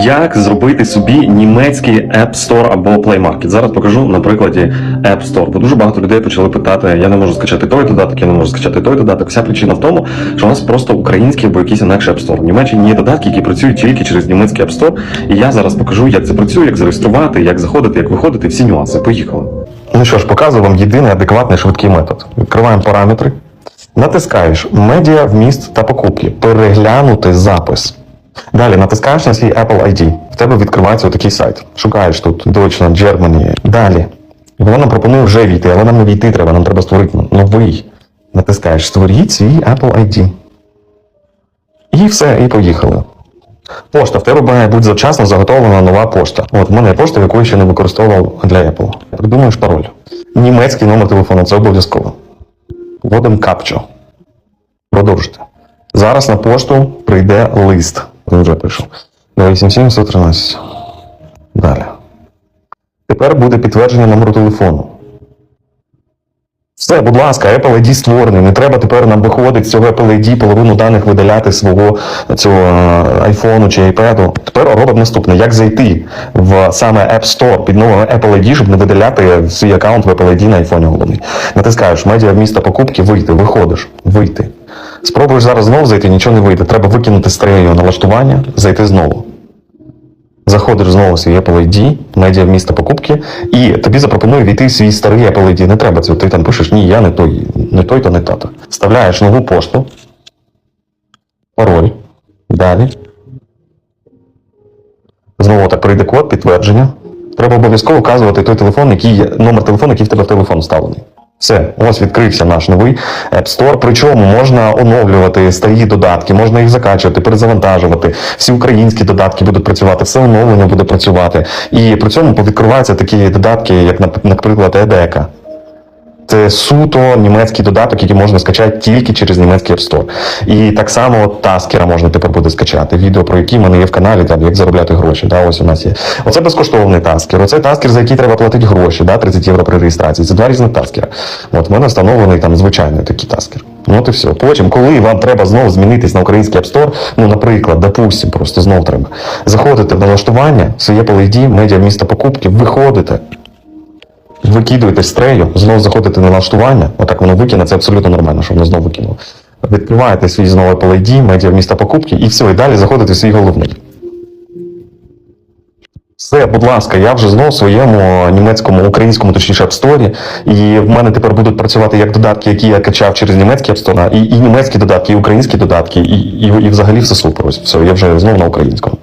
Як зробити собі німецький App Store або Play Market? Зараз покажу на прикладі App Store. Бо дуже багато людей почали питати: я не можу скачати той додаток, я не можу скачати той додаток. Вся причина в тому, що у нас просто український або якийсь інакший App Store. В Німеччині є додатки, які працюють тільки через німецький App Store. І я зараз покажу, як це працює, як зареєструвати, як заходити, як виходити, всі нюанси. Поїхали. Ну що ж, показую вам єдиний адекватний швидкий метод. Відкриваємо параметри. Натискаєш медіа, вміст та покупки. Переглянути запис. Далі натискаєш на свій Apple ID. В тебе відкривається отакий сайт. Шукаєш тут Deutschland, Germany. Далі. Вона нам пропонує вже війти, але нам не війти треба, нам треба створити новий. Натискаєш Створіть свій Apple ID. І все, і поїхали. Пошта. В тебе має бути завчасно заготовлена нова пошта. От в мене є пошта, яку я ще не використовував для Apple. Придумаєш пароль. Німецький номер телефону, це обов'язково. Вводимо капчо. Продовжити. Зараз на пошту прийде лист. Він вже прийшов. 87113. Далі. Тепер буде підтвердження номеру телефону. Все, будь ласка, Apple ID створений. Не треба тепер нам виходить з цього Apple ID половину даних видаляти свого цього е, айфону чи iPad. Тепер робимо наступне: як зайти в саме App Store під новим Apple ID, щоб не видаляти свій аккаунт в Apple ID на айфоні головний. Натискаєш медіа вміста покупки, вийти, виходиш, вийти. Спробуєш зараз знову зайти, нічого не вийде. Треба викинути старе налаштування, зайти знову. Заходиш знову в свій Apple ID, медіа міста покупки, і тобі запропонує війти в свій старий Apple ID. Не треба цього. Ти там пишеш, ні, я не той, не той, то не тато. Вставляєш нову пошту, пароль. Далі. Знову так прийде код, підтвердження. Треба обов'язково вказувати той телефон, який номер телефону, який в тебе в телефон вставлений. Все, ось відкрився наш новий App Store. Причому можна оновлювати старі додатки, можна їх закачувати, перезавантажувати. Всі українські додатки будуть працювати, все оновлення буде працювати. І при цьому повідкриваються такі додатки, як, нап- наприклад, EDECA. Це суто німецький додаток, який можна скачати тільки через німецький App Store. І так само таскера можна тепер буде скачати. Відео, про які в мене є в каналі, там як заробляти гроші. Да, ось у нас є. Оце безкоштовний таскер. Оце таскер, за який треба платити гроші, да, 30 євро при реєстрації. Це два різних таскера. От в мене встановлений там звичайний такий таскер. Ну от і все. Потім, коли вам треба знову змінитись на український App Store, ну, наприклад, допустим, просто знов треба. Заходите в налаштування, своє ID, медіа місто покупки, виходите. Викидуєте стрею, знову заходите на налаштування, отак воно викине, це абсолютно нормально, що воно знову викинуло. Відкриваєте свій знову Apple ID, медіа міста покупки, і все, і далі заходите в свій головний. Все, будь ласка, я вже знову в своєму німецькому, українському, точніше, App Store, і в мене тепер будуть працювати як додатки, які я качав через німецький App Store, і, і німецькі додатки, і українські додатки, і, і, і взагалі все супер. Все, я вже знову на українському.